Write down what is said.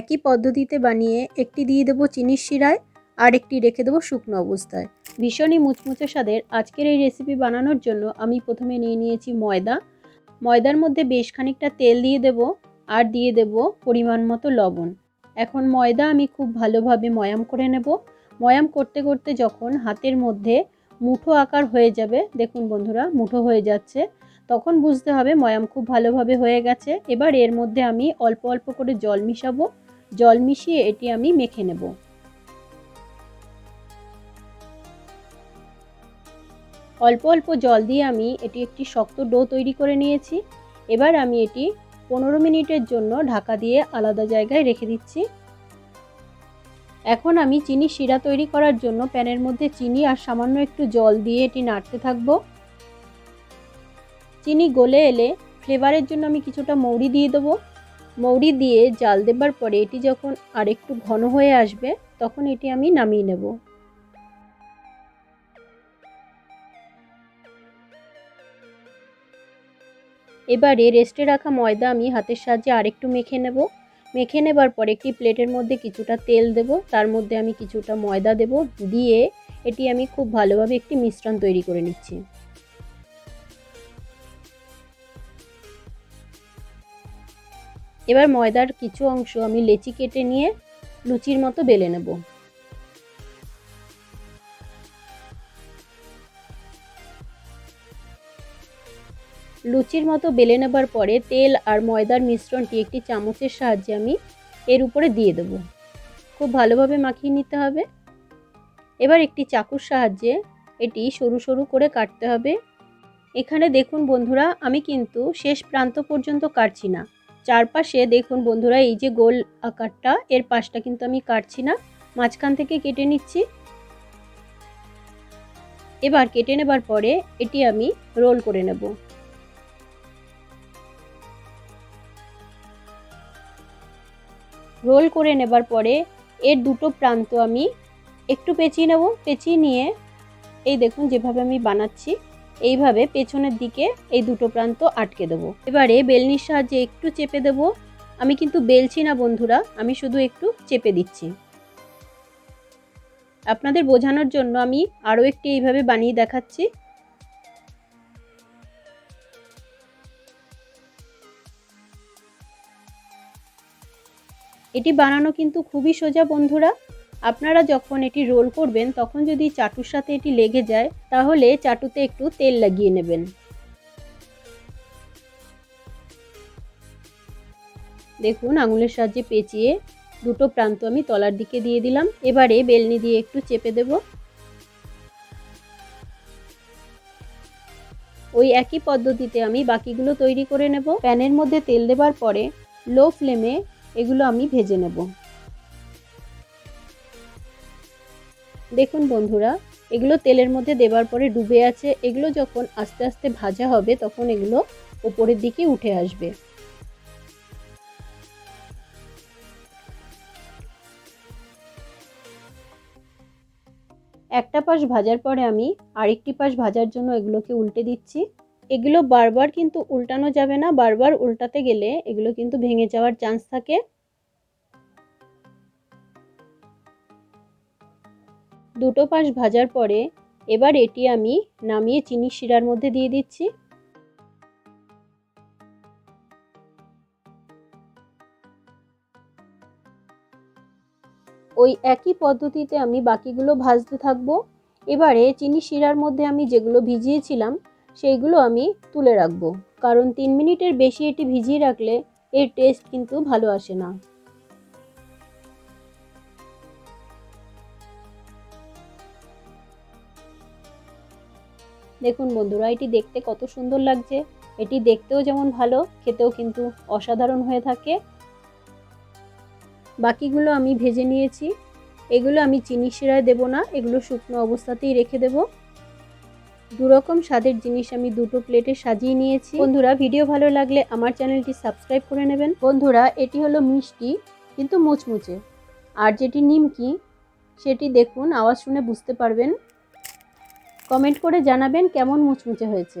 একই পদ্ধতিতে বানিয়ে একটি দিয়ে দেবো চিনির শিরায়, আর একটি রেখে দেবো শুকনো অবস্থায়। ভীষণই মুচমুচে স্বাদের আজকের এই রেসিপি বানানোর জন্য আমি প্রথমে নিয়ে নিয়েছি ময়দা। ময়দার মধ্যে বেশ খানিকটা তেল দিয়ে দেব, আর দিয়ে দেব পরিমাণ মতো লবণ। এখন ময়দা আমি খুব ভালোভাবে ময়াম করে নেব। ময়াম করতে করতে যখন হাতের মধ্যে মুঠো আকার হয়ে যাবে, দেখুন বন্ধুরা, মুঠো হয়ে যাচ্ছে, তখন বুঝতে হবে ময়াম খুব ভালোভাবে হয়ে গেছে। এবার এর মধ্যে আমি অল্প অল্প করে জল মিশাবো। জল মিশিয়ে এটি আমি মেখে নেব। অল্প অল্প জল দিয়ে আমি এটি একটি শক্ত ডো তৈরি করে নিয়েছি। এবার আমি এটি পনেরো মিনিটের জন্য ঢাকা দিয়ে আলাদা জায়গায় রেখে দিচ্ছি। এখন আমি চিনি শিরা তৈরি করার জন্য প্যানের মধ্যে চিনি আর সামান্য একটু জল দিয়ে এটি নাড়তে থাকব। চিনি গলে এলে ফ্লেভারের জন্য আমি কিছুটা মৌরি দিয়ে দেবো। মৌরি দিয়ে জাল দেবার পরে এটি যখন আর একটু ঘন হয়ে আসবে, তখন এটি আমি নামিয়ে নেব। এবারে রেস্টে রাখা ময়দা আমি হাতের সাহায্যে আরেকটু মেখে নেব। মেখে নেবার পর একটি প্লেটের মধ্যে কিছুটা তেল দেব, তার মধ্যে আমি কিছুটা ময়দা দেব, দিয়ে এটি আমি খুব ভালোভাবে একটি মিশ্রণ তৈরি করে নিচ্ছি। এবার ময়দার কিছু অংশ আমি লেচি কেটে নিয়ে লুচির মতো বেলে নেব। লুচির মতো বেলে নেবার পরে তেল আর ময়দার মিশ্রণটি একটি চামচের সাহায্যে আমি এর উপরে দিয়ে দেব। খুব ভালোভাবে মাখিয়ে নিতে হবে। এবার একটি চাকুর সাহায্যে এটি সরু সরু করে কাটতে হবে। এখানে দেখুন বন্ধুরা, আমি কিন্তু শেষ প্রান্ত পর্যন্ত কাটছি না। চারপাশে দেখুন বন্ধুরা, এই যে গোল আকারটা, এর পাশটা কিন্তু আমি কাটছি না, মাঝখান থেকে কেটে নিচ্ছি। এবার কেটে নেবার পরে এটি আমি রোল করে নেব। রোল করে নেবার পরে এর দুটো প্রান্ত আমি একটু পেঁচিয়ে নেব, পেঁচিয়ে নিয়ে এই দেখুন যেভাবে আমি বানাচ্ছি। এইভাবে পেছনের দিকে এই দুটো প্রান্ত আটকে দেবো। এবারে বেলনির সাহায্যে একটু চেপে দেব। আমি কিন্তু বেলছি না বন্ধুরা, আমি শুধু একটু চেপে দিচ্ছি। আপনাদের বোঝানোর জন্য আমি আরও একটি এইভাবে বানিয়ে দেখাচ্ছি। এটি বানানো কিন্তু খুবই সোজা বন্ধুরা। আপনারা যখন এটি রোল করবেন, তখন যদি চাটুর সাথে এটি লেগে যায়, তাহলে চাটুতে একটু তেল লাগিয়ে নেবেন। দেখুন, আঙুলের সাহায্যে পেঁচিয়ে দুটো প্রান্ত আমি তলার দিকে দিয়ে দিলাম। এবারে বেলনি দিয়ে একটু চেপে দেব। ওই একই পদ্ধতিতে আমি বাকিগুলো তৈরি করে নেব। প্যানের মধ্যে তেল দেবার পরে লো ফ্লেমে এগুলো আমি ভেজে নেব। দেখুন বন্ধুরা, এগুলো তেলের মধ্যে দেবার পরে ডুবে আছে। এগুলো যখন আস্তে আস্তে ভাজা হবে, তখন এগুলো ওপরের দিকে উঠে আসবে। একটা পাশ ভাজার পরে আমি আরেকটি পাশ ভাজার জন্য এগুলোকে উল্টে দিচ্ছি। এগুলো বারবার কিন্তু উল্টানো যাবে না, বারবার উল্টাতে গেলে এগুলো কিন্তু ভেঙে যাওয়ার চান্স থাকে। দুটো পাশ ভাজার পরে এবার এটি আমি নামিয়ে চিনি শিরার মধ্যে দিয়ে দিচ্ছি। ওই একই পদ্ধতিতে আমি বাকিগুলো ভাজতে থাকব। এবারে চিনি শিরার মধ্যে আমি যেগুলো ভিজিয়েছিলাম, সেইগুলো আমি তুলে রাখব। কারণ তিন মিনিটের বেশি এটি ভিজিয়ে রাখলে এর টেস্ট কিন্তু ভালো আসে না। দেখুন বন্ধুরা, এটি দেখতে কত সুন্দর লাগছে। এটি দেখতেও যেমন ভালো, খেতেও কিন্তু অসাধারণ হয়ে থাকে। বাকিগুলো আমি ভেজে নিয়েছি। এগুলো আমি চিনি শিরায় দেবো না, এগুলো শুকনো অবস্থাতেই রেখে দেবো। দুরকম স্বাদের জিনিস আমি দুটো প্লেটে সাজিয়ে নিয়েছি। বন্ধুরা, ভিডিও ভালো লাগলে আমার চ্যানেলটি সাবস্ক্রাইব করে নেবেন। বন্ধুরা, এটি হলো মিষ্টি, কিন্তু মুচমুচে। আর যেটি নিমকি, সেটি দেখুন, আওয়াজ শুনে বুঝতে পারবেন। কমেন্ট করে জানাবেন কেমন মুচমুচে হয়েছে।